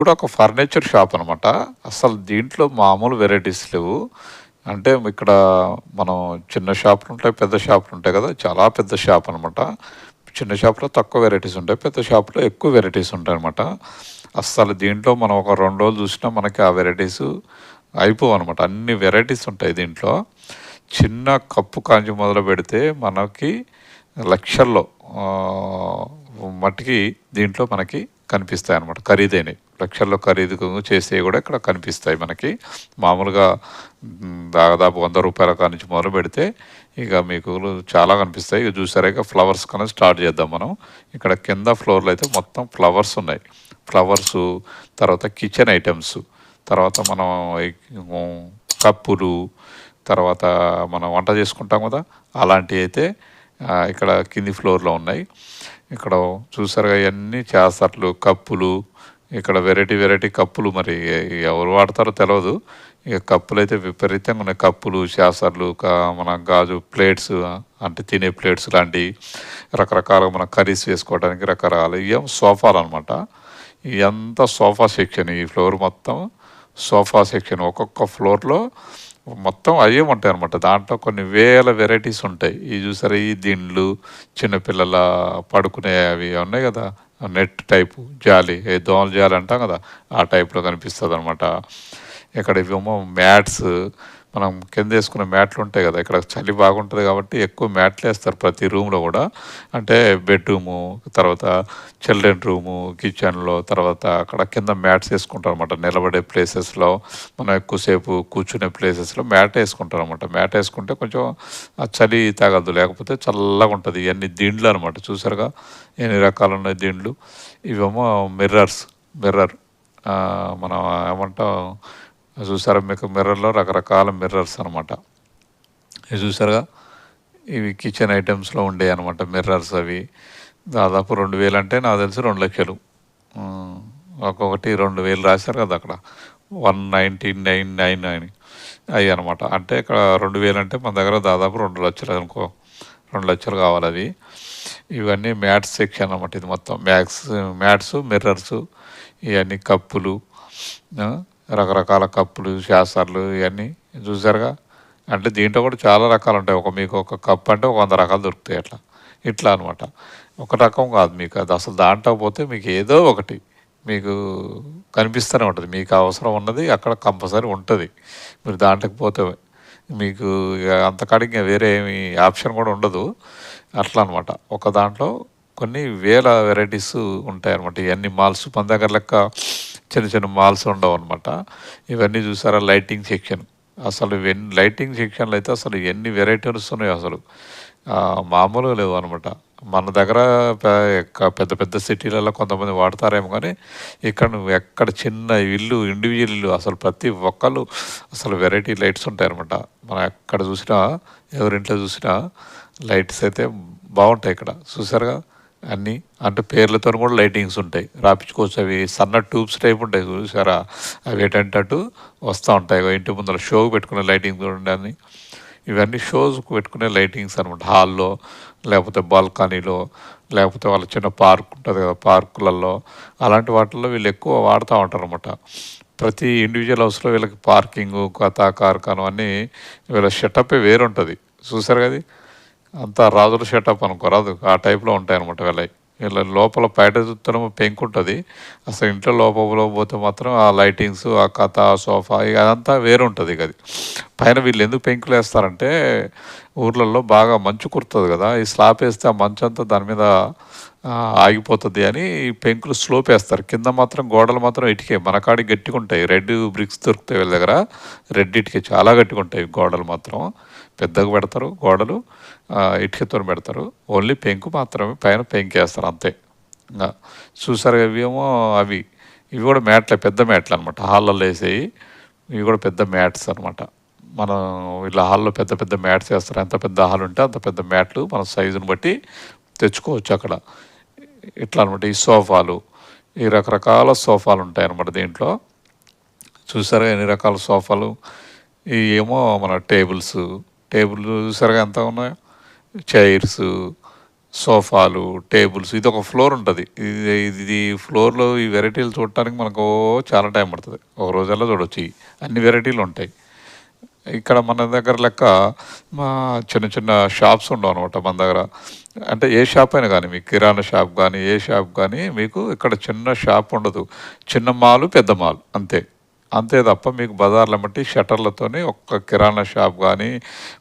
కూడా ఒక furniture shop అనమాట. అసలు దీంట్లో మామూలు వెరైటీస్ లేవు. అంటే ఇక్కడ మనం చిన్న షాపులుంటాయి, పెద్ద షాపులు ఉంటాయి కదా చాలా పెద్ద షాప్ అనమాట. చిన్న షాప్‌లో తక్కువ వెరైటీస్ ఉంటాయి. పెద్ద షాప్‌లో ఎక్కువ వెరైటీస్ ఉంటాయి అనమాట అస్సలు దీంట్లో మనం ఒక రెండు రోజులు చూసినా మనకి ఆ వెరైటీస్ అయిపోవు అనమాట అన్ని వెరైటీస్ ఉంటాయి దీంట్లో. చిన్న కప్పు కాంచి మొదలుపెడితే మనకి లక్షల్లో మట్టికి దీంట్లో మనకి కనిపిస్తాయి అనమాట ఖరీదైనవి లక్షల్లో ఖరీదు చేసేవి కూడా ఇక్కడ కనిపిస్తాయి మనకి. మామూలుగా హ్మ్, దాదాపు రూ. 100 మొదలు మొదలుపెడితే ఇక మీకు చాలా కనిపిస్తాయి. ఇక చూసారా ఇక ఫ్లవర్స్ కన్నా స్టార్ట్ చేద్దాం మనం. ఇక్కడ కింద ఫ్లోర్‌లో అయితే మొత్తం ఫ్లవర్స్ ఉన్నాయి. ఫ్లవర్స్ తర్వాత కిచెన్ ఐటమ్స్ తర్వాత మనం కప్పులు, తర్వాత మనం వంట చేసుకుంటాం కదా అలాంటివి అయితే ఇక్కడ కింది ఫ్లోర్‌లో ఉన్నాయి. ఇక్కడ చూసారుగా ఇవన్నీ చాసర్లు, కప్పులు, ఇక్కడ వెరైటీ వెరైటీ కప్పులు మరి ఎవరు వాడతారో తెలవదు. ఇక కప్పులు అయితే విపరీతంగా ఉన్నాయి. కప్పులు, శాసర్లు మన గాజు ప్లేట్స్ అంటే తినే ప్లేట్స్ లాంటివి రకరకాలుగా మనం కర్రీస్ వేసుకోవడానికి రకరకాలు సోఫాలు సోఫాలనమాట. ఎంత సోఫా సెక్షన్ ఈ ఫ్లోర్ మొత్తం సోఫా సెక్షన్. ఒక్కొక్క ఫ్లోర్‌లో మొత్తం అయ్యే ఉంటాయనమాట. దాంట్లో కొన్ని వేల వెరైటీస్ ఉంటాయి. ఈ చూసారా ఈ దిండ్లు, చిన్నపిల్లల పడుకునే అవి ఉన్నాయి కదా నెట్ టైపు జాలి, ఏ దోమల జాలి అంటాం కదా ఆ టైప్‌లో కనిపిస్తదనమాట. ఇక్కడ ఇవేమో మ్యాట్స్ మనం కింద వేసుకున్న మ్యాట్లు ఉంటాయి కదా ఇక్కడ చలి బాగుంటుంది కాబట్టి ఎక్కువ మ్యాట్లేస్తారు ప్రతి రూమ్‌లో కూడా అంటే బెడ్‌రూము, తర్వాత చిల్డ్రన్ రూము, కిచెన్‌లో తర్వాత అక్కడ కింద మ్యాట్స్ వేసుకుంటారు అనమాట నిలబడే ప్లేసెస్‌లో మనం ఎక్కువసేపు కూర్చునే ప్లేసెస్‌లో మ్యాట్ వేసుకుంటారు అనమాట మ్యాట్ వేసుకుంటే కొంచెం ఆ చలి తగలదు. లేకపోతే చల్లగా ఉంటుంది ఇవన్నీ దీండ్లు దిండ్లనమాట. చూసారుగా ఎన్ని రకాలున్నాయి దిండ్లు. ఇవేమో మిర్రర్స్, మిర్రర్ మనం ఏమంటాం చూసారా మీకు మిర్రర్‌లో రకరకాల మిర్రర్స్ అనమాట. ఇవి చూసారుగా ఇవి కిచెన్ ఐటమ్స్లో ఉండేవి ఉండేయనమాట మిర్రర్స్ అవి. దాదాపు 2000 అంటే నాకు తెలిసి రెండు లక్షలు ఒక్కొక్కటి 2000 రాశారు కదా అక్కడ. వన్ నైంటీ నైన్ నైన్ అని అవి అనమాట అంటే ఇక్కడ 2000 అంటే మన దగ్గర దాదాపు రెండు లక్షలు అనుకో. రెండు లక్షలు కావాలవి. ఇవన్నీ మ్యాట్స్ సెక్షన్ అనమాట ఇది మొత్తం. మ్యాక్స్ మ్యాట్స్, మిర్రర్స్ ఇవన్నీ కప్పులు రకరకాల కప్పులు, శాస్త్రాలు ఇవన్నీ చూసారుగా. అంటే దీంట్లో కూడా చాలా రకాలు ఉంటాయి ఒక మీకు ఒక కప్ అంటే ఒక వంద రకాలు దొరుకుతాయి అట్లా. ఇట్లా అనమాట. ఒక రకం కాదు మీకు అది అసలు దాంట్లో పోతే మీకు ఏదో ఒకటి మీకు కనిపిస్తూనే ఉంటుంది మీకు అవసరం ఉన్నది అక్కడ కంపల్సరీ ఉంటుంది మీరు దాంట్లోకి పోతే మీకు అంతకాడికి వేరే ఏమి ఆప్షన్ కూడా ఉండదు. అట్లా అనమాట. ఒక దాంట్లో కొన్ని వేల వెరైటీస్ ఉంటాయి అనమాట ఇవన్నీ మాల్స్ మన దగ్గర లెక్క చిన్న చిన్న మాల్స్ ఉండవు అనమాట ఇవన్నీ చూసారా లైటింగ్ సెక్షన్. అసలు ఎన్ని లైటింగ్ సెక్షన్‌లో అయితే అసలు ఎన్ని వెరైటీస్ ఉన్నాయో అసలు. మామూలుగా లేవు అనమాట మన దగ్గర పెద్ద పెద్ద సిటీలలో కొంతమంది వాడతారేమో కానీ ఇక్కడ నువ్వు ఎక్కడ చిన్న ఇల్లు ఇండివిజువల్ ఇల్లు అసలు ప్రతి ఒక్కళ్ళు అసలు వెరైటీ లైట్స్ ఉంటాయన్నమాట మనం ఎక్కడ చూసినా, ఎవరింట్లో చూసినా లైట్స్ అయితే బాగుంటాయి ఇక్కడ. చూసారుగా అన్నీ. అంటే పేర్లతో కూడా లైటింగ్స్ ఉంటాయి. రాపించుకోవచ్చు అవి సన్న ట్యూబ్స్ టైప్ ఉంటాయి చూసారా? అవి ఏంటంటే అటు వస్తూ ఉంటాయి. ఇంటి ముందర షో పెట్టుకునే లైటింగ్స్ చూడండి అన్నీ. ఇవన్నీ షోస్కు పెట్టుకునే లైటింగ్స్ అనమాట. హాల్‌లో లేకపోతే బాల్కనీలో లేకపోతే వాళ్ళ చిన్న పార్క్ ఉంటుంది కదా! పార్కులలో అలాంటి వాటిల్లో వీళ్ళు ఎక్కువ వాడుతూ ఉంటారు అనమాట ప్రతి ఇండివిజువల్ హౌస్‌లో వీళ్ళకి పార్కింగ్ కథా కార్ఖానం అన్నీ వీళ్ళ సెటప్పే వేరుంటుంది చూసారు కదా అంతా రాజుల షటప్ అనుకోరాదు. ఆ టైప్‌లో ఉంటాయి అనమాట వీళ్ళయి. వీళ్ళ లోపల బయట చూస్తేనేమో పెంకుంటుంది అసలు ఇంట్లో లోపల పోతే మాత్రం ఆ లైటింగ్స్, ఆ కథ, ఆ సోఫా ఇక అదంతా వేరుంటుంది ఇగ అది. పైన వీళ్ళు ఎందుకు పెంకులు వేస్తారంటే ఊర్లలో బాగా మంచు కుడుతుంది కదా! ఈ స్లాబ్ వేస్తే ఆ మంచంతా దాని మీద ఆగిపోతుంది అని ఈ పెంకులు స్లోప్ వేస్తారు కింద మాత్రం గోడలు మాత్రం ఇటుకే మనకాడి గట్టిగా ఉంటాయి రెడ్ బ్రిక్స్ దొరుకుతాయి వీళ్ళ దగ్గర. రెడ్ ఇటుక చాలా గట్టిగా ఉంటాయి గోడలు మాత్రం. పెద్దగా పెడతారు గోడలు. ఇటుకతో పెడతారు. ఓన్లీ పెంకు మాత్రమే పైన పెంకేస్తారు అంతే. చూసారు చూసారుగా ఇవేమో అవి. ఇవి కూడా మ్యాట్లే పెద్ద మ్యాట్లు అనమాట హాల్లో వేసేవి ఇవి కూడా పెద్ద మ్యాట్స్ అనమాట. మనం ఇలా హాల్‌లో పెద్ద పెద్ద మ్యాట్స్ వేస్తారు ఎంత పెద్ద హాల్ ఉంటే అంత పెద్ద మ్యాట్లు మన సైజుని బట్టి తెచ్చుకోవచ్చు అక్కడ. ఇట్లా అనమాట. ఈ సోఫాలు, ఈ రకరకాల సోఫాలు ఉంటాయనమాట దీంట్లో. చూసారా ఎన్ని రకాల సోఫాలు. ఏమో మన టేబుల్స్. టేబుల్ చూసారుగా ఎంత ఉన్నాయో. చైర్స్ సోఫాలు టేబుల్స్ ఇది ఒక ఫ్లోర్ ఉంటుంది. ఇది ఇది ఫ్లోర్లో ఈ వెరైటీలు చూడటానికి మనకు చాలా టైం పడుతుంది. ఒక రోజల్లా చూడొచ్చు. అన్ని వెరైటీలు ఉంటాయి. ఇక్కడ మన దగ్గర లెక్క మా చిన్న చిన్న షాప్స్ ఉండవు అనమాట మన దగ్గర. అంటే ఏ షాప్ అయినా కానీ మీకు కిరాణా షాప్ కానీ ఏ షాప్ కానీ మీకు ఇక్కడ చిన్న షాప్ ఉండదు. చిన్న మాలు పెద్ద మాల్ అంతే. అంతే తప్ప మీకు బజార్ల బట్టి షటర్లతోనే ఒక్క కిరాణా షాప్ కానీ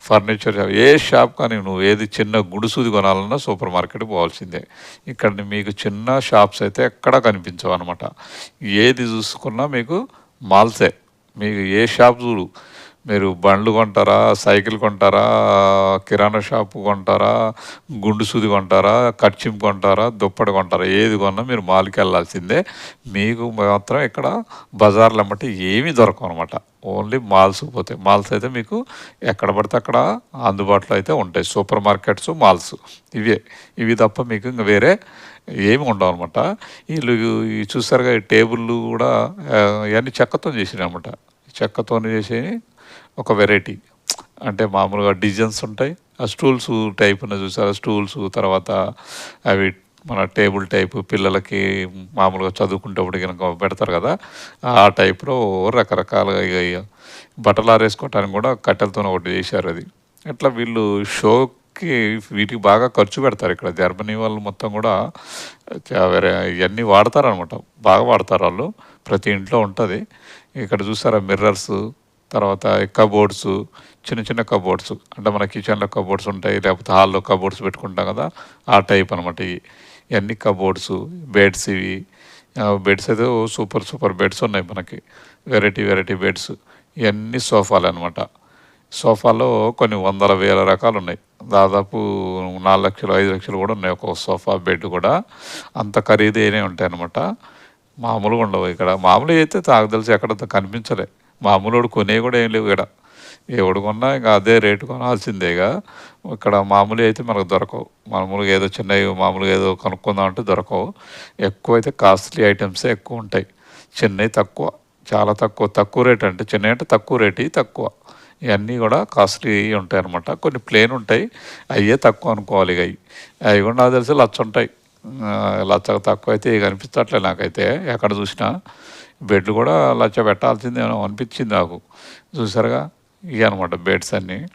ఫర్నిచర్ షాప్ ఏ షాప్ కానీ నువ్వు ఏది చిన్న గుడుసుది కొనాలన్నా సూపర్ మార్కెట్ పోవాల్సిందే. ఇక్కడ మీకు చిన్న షాప్స్ అయితే ఎక్కడా కనిపించవు అనమాట ఏది చూసుకున్నా మీకు మాల్సే. మీకు ఏ షాప్ చూడు. మీరు బండ్లు కొంటారా సైకిల్ కొంటారా కిరాణా షాపు కొంటారా గుండు సూది కొంటారా కచ్చిం కొంటారా దుప్పటి కొంటారా ఏది కొన్నా మీరు మాల్కి వెళ్ళాల్సిందే. మీకు మాత్రం ఇక్కడ బజార్లు అమ్మటి ఏమీ దొరకవు అనమాట ఓన్లీ మాల్స్ పోతాయి. మాల్స్ అయితే మీకు ఎక్కడ పడితే అక్కడ అందుబాటులో అయితే ఉంటాయి. సూపర్ మార్కెట్స్ మాల్స్ ఇవే. ఇవి తప్ప మీకు ఇంకా వేరే ఏమి ఉండవు అనమాట వీళ్ళు చూసారుగా ఈ టేబుళ్ళు కూడా ఇవన్నీ చెక్కతో చేసినాయి అనమాట చెక్కతో చేసి ఒక వెరైటీ అంటే మామూలుగా డిజైన్స్ ఉంటాయి. ఆ స్టూల్స్ టైప్ ఉన్న చూసారా? స్టూల్స్ తర్వాత అవి మన టేబుల్ టైప్ పిల్లలకి మామూలుగా చదువుకుంటేప్పుడు కనుక పెడతారు కదా? ఆ టైప్లో రకరకాలుగా ఇక బట్టలు ఆరేసుకోవటానికి కూడా కట్టెలతో ఒకటి చేశారు అది. అట్లా వీళ్ళు షోకి వీటికి బాగా ఖర్చు పెడతారు ఇక్కడ. జర్మనీ వాళ్ళు మొత్తం కూడా వేరే ఇవన్నీ వాడతారనమాట. బాగా వాడతారు వాళ్ళు. ప్రతి ఇంట్లో ఉంటుంది. ఇక్కడ చూసారా? మిర్రర్స్ తర్వాత కబోర్డ్స్ చిన్న చిన్న కబోర్డ్స్. అంటే మన కిచెన్లో కబోర్డ్స్ ఉంటాయి లేకపోతే హాల్లో కబోర్డ్స్ పెట్టుకుంటాం కదా ఆ టైప్ అనమాట ఇవి. ఇవన్నీ కబోర్డ్స్ బెడ్స్ ఇవి. బెడ్స్ అయితే సూపర్ సూపర్ బెడ్స్ ఉన్నాయి మనకి. Variety variety beds. ఇవన్నీ సోఫాలు అనమాట సోఫాలో కొన్ని వందల వేల రకాలు ఉన్నాయి. దాదాపు నాలుగు లక్షలు ఐదు లక్షలు కూడా ఉన్నాయి ఒక సోఫా బెడ్ కూడా. అంత ఖరీదైనవి ఉంటాయి అనమాట మామూలుగా ఉండవు ఇక్కడ. మామూలుగా అయితే తాకు తెలిసి ఎక్కడ కనిపించలే. మామూలు కొనే కూడా ఏం లేవు ఇక్కడ. ఎవడు కొన్నా ఇంకా అదే రేటు కొనాల్సిందేగా. ఇక్కడ మామూలు అయితే మనకు దొరకవు. మామూలుగా ఏదో చిన్నవి మామూలుగా ఏదో కొనుక్కుందాం అంటే దొరకవు. ఎక్కువ అయితే కాస్ట్లీ ఐటమ్సే ఎక్కువ ఉంటాయి. చిన్నవి తక్కువ. చాలా తక్కువ. తక్కువ రేట్ అంటే చిన్నవి అంటే తక్కువ రేటు తక్కువ. ఇవన్నీ కూడా కాస్ట్లీ ఉంటాయి అనమాట కొన్ని ప్లేన్ ఉంటాయి. అయ్యే తక్కువ అనుకోవాలి ఇక అవి. అవి కూడా నాకు తెలిసి లచ్చ ఉంటాయి. లచ్చ తక్కువ అయితే ఇక అనిపించట్లే నాకైతే. ఎక్కడ చూసినా. బెడ్లు కూడా లచ్చ పెట్టాల్సిందేమో అనిపించింది నాకు. చూసారుగా? ఇవి అనమాట బెడ్స్ అన్నీ.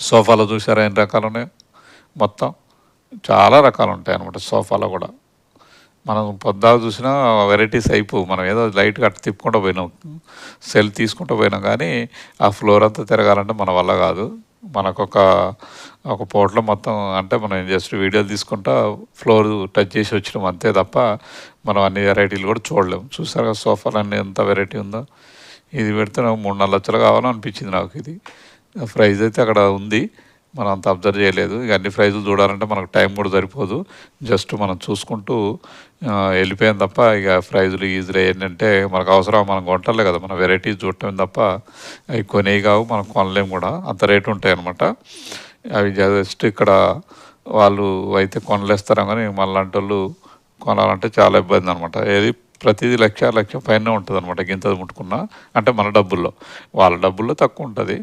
సోఫాలో చూసారా? ఎన్ని రకాలు ఉన్నాయి? మొత్తం చాలా రకాలు ఉంటాయి అనమాట సోఫాలో కూడా. మనం పొద్దాక చూసినా వెరైటీస్ అయిపోవు. మనం ఏదో లైట్గా అట్లా తిప్పుకుంటూ పోయినాం. సెల్ తీసుకుంటూ పోయినాం కానీ ఆ ఫ్లోర్ అంతా తిరగాలంటే మన వల్ల కాదు. మనకు ఒక ఒక పూటలో మొత్తం అంటే మనం జస్ట్ వీడియోలు తీసుకుంటా ఫ్లోర్ టచ్ చేసి వచ్చినాం అంతే తప్ప మనం అన్ని వెరైటీలు కూడా చూడలేము చూసారా సోఫాలు అన్ని ఎంత వెరైటీ ఉందో. ఇది పెడితే నాకు మూడు నాలుగు లక్షలు కావాలని అనిపించింది నాకు ఇది. ప్రైజ్ అయితే అక్కడ ఉంది. మనం అంత అబ్జర్వ్ చేయలేదు. ఇక అన్ని ప్రైజులు చూడాలంటే మనకు టైం కూడా సరిపోదు. జస్ట్ మనం చూసుకుంటూ ఆ, వెళ్ళిపోయాం తప్ప ఇక ప్రైజులు ఈజీలు ఏంటంటే మనకు అవసరం మనం కొంటలే కదా. మన వెరైటీస్ చూడటం తప్ప అవి కొనేవి కావు మనం కొనలేము కూడా. అంత రేటు ఉంటాయి అనమాట అవి జస్ట్ ఇక్కడ వాళ్ళు అయితే కొనలేస్తారా కానీ మళ్ళంటి వాళ్ళు కొనాలంటే చాలా ఇబ్బంది అనమాట ఏది ప్రతిదీ లక్ష లక్ష పైన ఉంటుంది అనమాట గింత ముట్టుకున్నా. అంటే మన డబ్బుల్లో. వాళ్ళ డబ్బుల్లో తక్కువ ఉంటుంది.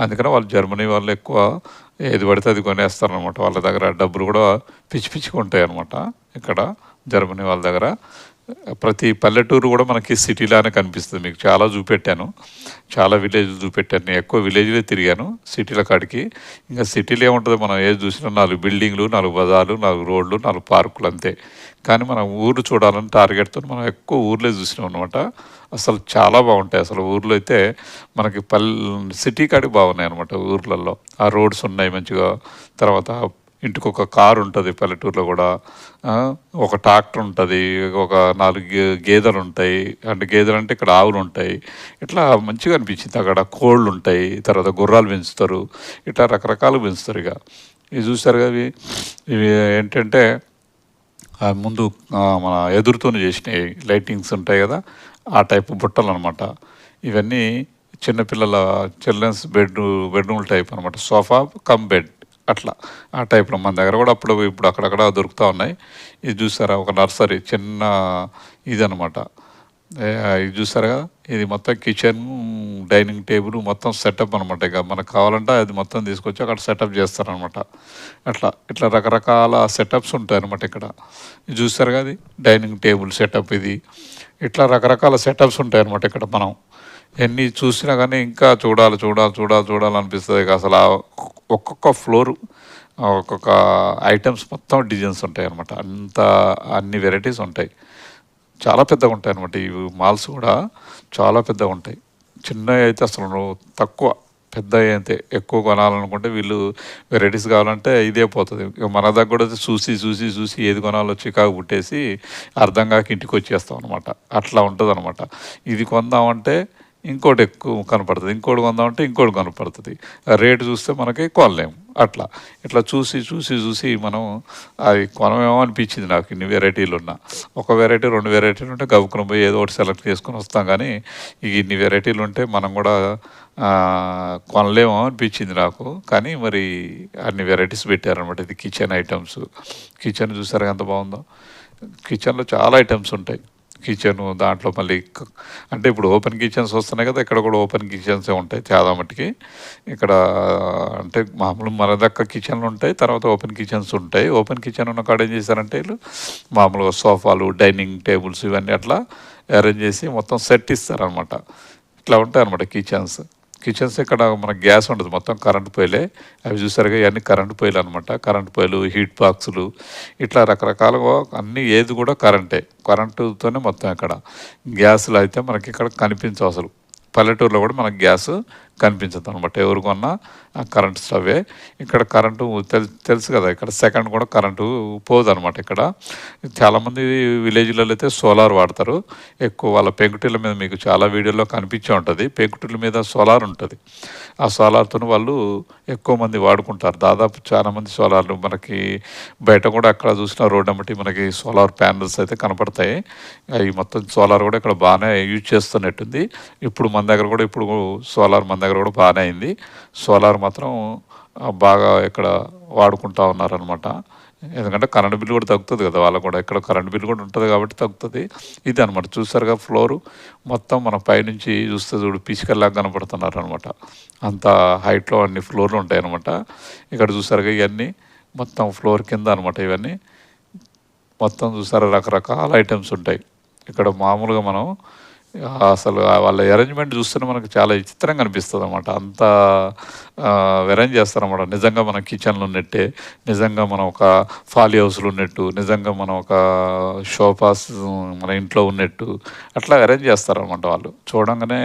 అందుకని వాళ్ళు జర్మనీ వాళ్ళు ఎక్కువ ఏది పడితే అది కొనేస్తారనమాట వాళ్ళ దగ్గర డబ్బులు కూడా పిచ్చి పిచ్చిగా ఉంటాయి అనమాట ఇక్కడ. జర్మనీ వాళ్ళ దగ్గర. ప్రతి పల్లెటూరు కూడా మనకి సిటీలానే కనిపిస్తుంది. మీకు చాలా చూపెట్టాను. చాలా విలేజ్ చూపెట్టాను. నేను ఎక్కువ విలేజ్లే తిరిగాను సిటీల కాడికి. ఇంకా సిటీలో ఏముంటుంది మనం ఏది చూసినా నాలుగు బిల్డింగ్లు నాలుగు బజార్లు నాలుగు రోడ్లు నాలుగు పార్కులు అంతే. కానీ మనం ఊరు చూడాలని టార్గెట్తో మనం ఎక్కువ ఊర్లే చూసినాం అనమాట అసలు చాలా బాగుంటాయి. అసలు ఊర్లో అయితే మనకి పల్లె సిటీ కాడికి బాగున్నాయి అనమాట ఊర్లలో ఆ రోడ్స్ ఉన్నాయి మంచిగా. తర్వాత ఇంటికి ఒక కారు ఉంటుంది పల్లెటూరులో కూడా. ఒక ట్రాక్టర్ ఉంటుంది ఒక నాలుగు గే- గేదెలు ఉంటాయి. అంటే గేదెలు అంటే ఇక్కడ ఆవులు ఉంటాయి. ఇట్లా మంచిగా అనిపించింది. అక్కడ కోళ్ళు ఉంటాయి తర్వాత గుర్రాలు పెంచుతారు. ఇట్లా రకరకాలు పెంచుతారు ఇక. ఇవి చూస్తారు కదా ఇవి ఇవి ఏంటంటే ముందు మన ఎదురుతోనే చేసినాయి లైటింగ్స్ ఉంటాయి కదా ఆ టైప్ బుట్టలు అనమాట ఇవన్నీ చిన్నపిల్లల చిల్డ్రన్స్ బెడ్ బెడ్రూమ్ టైప్ అనమాట సోఫా కమ్ బెడ్. అట్లా. ఆ టైప్లో మన దగ్గర కూడా అప్పుడు ఇప్పుడు అక్కడక్కడ దొరుకుతూ ఉన్నాయి. ఇది చూసారా? ఒక నర్సరీ చిన్న ఇది అనమాట ఇది చూసారు? కదా ఇది మొత్తం కిచెన్ డైనింగ్ టేబుల్ మొత్తం సెటప్ అనమాట ఇక మనకు కావాలంటే అది మొత్తం తీసుకొచ్చి అక్కడ సెటప్ చేస్తారనమాట అట్లా ఇట్లా రకరకాల సెటప్స్ ఉంటాయి అనమాట ఇక్కడ. ఇది కదా డైనింగ్ టేబుల్ సెటప్ ఇది. ఇట్లా రకరకాల సెటప్స్ ఉంటాయి అనమాట ఇక్కడ మనం. ఎన్ని చూసినా కానీ ఇంకా చూడాలి చూడాలి చూడాలి చూడాలనిపిస్తుంది అనిపిస్తుంది. అసలు ఒక్కొక్క ఫ్లోర్ ఒక్కొక్క ఐటమ్స్ మొత్తం డిజైన్స్ ఉంటాయి అనమాట అంత అన్ని వెరైటీస్ ఉంటాయి. చాలా పెద్దగా ఉంటాయి అనమాట ఈ మాల్స్ కూడా చాలా పెద్దగా ఉంటాయి. చిన్నవి అయితే అసలు నువ్వు తక్కువ పెద్ద అయితే ఎక్కువ కొనాలనుకుంటే వీళ్ళు వెరైటీస్ కావాలంటే ఇదే పోతుంది. మన దగ్గర కూడా చూసి చూసి చూసి ఏది కొనాలో చికాకు పుట్టేసి అర్థం కాక ఇంటికి వచ్చేస్తాం అనమాట అట్లా ఉంటుంది అనమాట ఇది కొందామంటే ఇంకోటి ఎక్కువ కనపడుతుంది. ఇంకోటి కొందామంటే ఇంకోటి కనపడుతుంది. రేటు చూస్తే మనకి కొనలేము అట్లా. ఇట్లా చూసి చూసి చూసి మనం అవి కొనమేమో అనిపించింది నాకు ఇన్ని వెరైటీలు ఉన్నా. ఒక వెరైటీ రెండు వెరైటీలు ఉంటే గబుకుని పోయి ఏదో ఒకటి సెలెక్ట్ చేసుకొని వస్తాం కానీ ఇన్ని వెరైటీలు ఉంటే మనం కూడా కొనలేమో అనిపించింది నాకు. కానీ మరి అన్ని వెరైటీస్ పెట్టారనమాట ఇది కిచెన్ ఐటమ్స్. కిచెన్ చూసారా ఎంత బాగుందో? కిచెన్లో చాలా ఐటమ్స్ ఉంటాయి. కిచెన్ దాంట్లో మళ్ళీ అంటే ఇప్పుడు ఓపెన్ కిచెన్స్ వస్తున్నాయి కదా ఇక్కడ కూడా ఓపెన్ కిచెన్సే ఉంటాయి చాలా మట్టుకి ఇక్కడ అంటే మామూలు మన దక్క కిచెన్లు ఉంటాయి తర్వాత ఓపెన్ కిచెన్స్ ఉంటాయి. ఓపెన్ కిచెన్ ఉన్న కాడ ఏం చేశారంటే వీళ్ళు మామూలుగా సోఫాలు డైనింగ్ టేబుల్స్ ఇవన్నీ అట్లా అరేంజ్ చేసి మొత్తం సెట్ ఇస్తారనమాట ఇట్లా ఉంటాయి అనమాట కిచెన్స్. కిచెన్స్ ఇక్కడ మన గ్యాస్ ఉండదు మొత్తం కరెంట్ పొయ్యిలే అవి చూసారుగా ఇవన్నీ కరెంట్ పొయ్యిలు అనమాట కరెంట్ పొయ్యిలు హీట్ బాక్సులు ఇట్లా రకరకాలుగా అన్నీ ఏది కూడా కరెంటే. కరెంటుతోనే మొత్తం ఇక్కడ గ్యాస్లు అయితే మనకి ఇక్కడ కనిపించవు అసలు. పల్లెటూరులో కూడా మనకు గ్యాస్ కనిపించదు అనమాట ఎవరు కొన్నా ఆ కరెంట్ స్టవ్వే. ఇక్కడ కరెంటు తెలు తెలుసు కదా ఇక్కడ సెకండ్ కూడా కరెంటు పోదు అనమాట ఇక్కడ. చాలామంది విలేజ్లలో అయితే సోలార్ వాడతారు. ఎక్కువ వాళ్ళ పెంకుటిల మీద మీకు చాలా వీడియోలో కనిపించే ఉంటుంది. పెంకుటిల మీద సోలార్ ఉంటుంది. ఆ సోలార్తో వాళ్ళు ఎక్కువ మంది వాడుకుంటారు. దాదాపు చాలామంది సోలార్లు మనకి బయట కూడా అక్కడ చూసిన రోడ్ అమ్మటి మనకి సోలార్ ప్యానల్స్ అయితే కనపడతాయి. అవి మొత్తం సోలార్ కూడా ఇక్కడ బాగానే యూజ్ చేస్తున్నట్టుంది. ఇప్పుడు మన దగ్గర కూడా ఇప్పుడు సోలార్ మన దగ్గర కూడా బాగానే అయింది. సోలార్ మాత్రం బాగా ఇక్కడ వాడుకుంటా ఉన్నారనమాట ఎందుకంటే కరెంట్ బిల్ కూడా తగ్గుతుంది కదా వాళ్ళకు కూడా ఇక్కడ కరెంట్ బిల్ కూడా ఉంటుంది కాబట్టి తగ్గుతుంది. ఇది అనమాట చూసారుగా ఫ్లోరు మొత్తం మన పైనుంచి చూస్తే చూడు పిసికల్లాగా కనపడుతున్నారు అనమాట అంత హైట్లో అన్ని ఫ్లోర్లు ఉంటాయి అనమాట ఇక్కడ చూసారుగా ఇవన్నీ మొత్తం ఫ్లోర్ కింద అనమాట ఇవన్నీ. మొత్తం చూసారా రకరకాల ఐటమ్స్ ఉంటాయి. ఇక్కడ మామూలుగా మనం అసలు వాళ్ళ అరేంజ్మెంట్ చూస్తేనే మనకు చాలా విచిత్రంగా అనిపిస్తుంది అనమాట అంత అరేంజ్ చేస్తారన్నమాట. నిజంగా మన కిచెన్లు ఉన్నట్టే నిజంగా మనం ఒక ఫాలీ హౌస్లు ఉన్నట్టు నిజంగా మనం ఒక షోఫాస్ మన ఇంట్లో ఉన్నట్టు అట్లా అరేంజ్ చేస్తారనమాట వాళ్ళు. చూడంగానే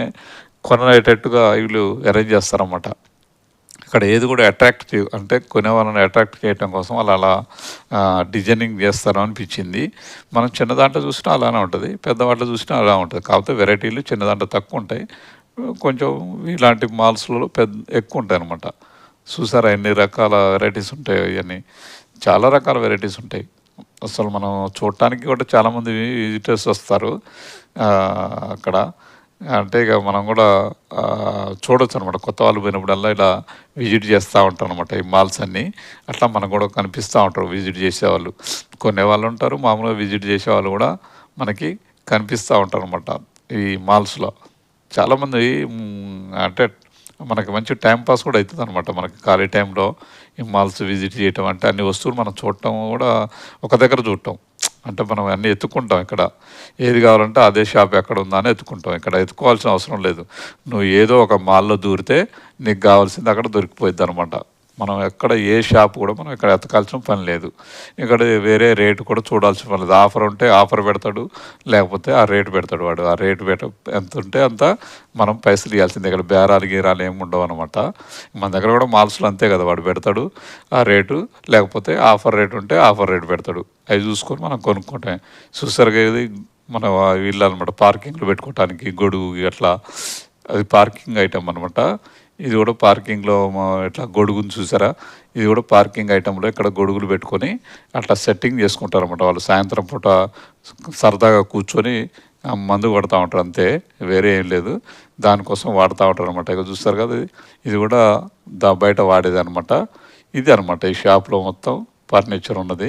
కొనేటట్టుగా వీళ్ళు అరేంజ్ చేస్తారన్నమాట. ఇక్కడ ఏది కూడా అట్రాక్ట్ చే అంటే కొనే వాళ్ళని అట్రాక్ట్ చేయడం కోసం వాళ్ళు అలా డిజైనింగ్ చేస్తారు అనిపించింది. మనం చిన్న దాంట్లో చూసినా అలానే ఉంటుంది. పెద్ద వాటిలో చూసినా అలా ఉంటుంది. కాకపోతే వెరైటీలు చిన్న దాంట్లో తక్కువ ఉంటాయి. కొంచెం ఇలాంటి మాల్స్లో పెద్ద ఎక్కువ ఉంటాయి అనమాట చూసారా ఎన్ని రకాల వెరైటీస్ ఉంటాయి ఇవన్నీ చాలా రకాల వెరైటీస్ ఉంటాయి. అసలు మనం చూడటానికి కూడా చాలామంది విజిటర్స్ వస్తారు. అక్కడ. అంటే ఇక మనం కూడా చూడొచ్చు అనమాట కొత్త వాళ్ళు పోయినప్పుడల్లా ఇలా విజిట్ చేస్తూ ఉంటాం అనమాట ఈ మాల్స్ అన్నీ. అట్లా మనకు కూడా కనిపిస్తూ ఉంటారు విజిట్ చేసేవాళ్ళు. కొన్ని వాళ్ళు ఉంటారు మామూలుగా విజిట్ చేసేవాళ్ళు కూడా మనకి కనిపిస్తూ ఉంటారు అనమాట ఈ మాల్స్లో. చాలామంది అంటే మనకి మంచి టైం పాస్ కూడా అవుతుంది అనమాట మనకి ఖాళీ టైంలో ఈ మాల్స్ విజిట్ చేయటం అంటే అన్ని వస్తువులు మనం చూడటం కూడా ఒక దగ్గర చూడటం. అంటే మనం అన్నీ ఎత్తుకుంటాం ఇక్కడ. ఏది కావాలంటే అదే షాప్ ఎక్కడ ఉందా అని ఎత్తుకుంటాం. ఇక్కడ ఎత్తుకోవాల్సిన అవసరం లేదు. నువ్వు ఏదో ఒక మాల్లో దూరితే నీకు కావాల్సింది అక్కడ దొరికిపోద్ది అనమాట మనం ఎక్కడ ఏ షాప్ కూడా మనం ఇక్కడ ఎతకాల్సిన పని లేదు. ఇక్కడ వేరే రేటు కూడా చూడాల్సిన పని లేదు. ఆఫర్ ఉంటే ఆఫర్ పెడతాడు లేకపోతే ఆ రేటు పెడతాడు వాడు. ఆ రేటు పెట్ట ఎంత ఉంటే అంత మనం పైసలు ఇవ్వాల్సిందే ఇక్కడ బేరాలు గీరాలు ఏమి ఉండవు అనమాట మన దగ్గర కూడా మాల్స్లో అంతే కదా వాడు పెడతాడు ఆ రేటు లేకపోతే ఆఫర్ రేటు ఉంటే ఆఫర్ రేటు పెడతాడు. అవి చూసుకొని మనం కొనుక్కుంటాం. చూసారుగా ఇది మన వీళ్ళు అనమాట పార్కింగ్లో పెట్టుకోవటానికి గొడుగు అట్లా అది పార్కింగ్ ఐటమ్ అనమాట ఇది కూడా పార్కింగ్లో ఇట్లా గొడుగుని చూసారా? ఇది కూడా పార్కింగ్ ఐటెంలో ఇక్కడ గొడుగులు పెట్టుకొని అట్లా సెట్టింగ్ చేసుకుంటారు అనమాట వాళ్ళు. సాయంత్రం పూట సరదాగా కూర్చొని మందు కొడతా ఉంటారు అంతే వేరే ఏం లేదు. దానికోసం వాడుతూ ఉంటారు అనమాట ఇక చూస్తారు కదా ఇది. ఇది కూడా దా బయట వాడేది అనమాట ఇది అనమాట ఈ షాప్లో మొత్తం ఫర్నిచర్ ఉన్నది.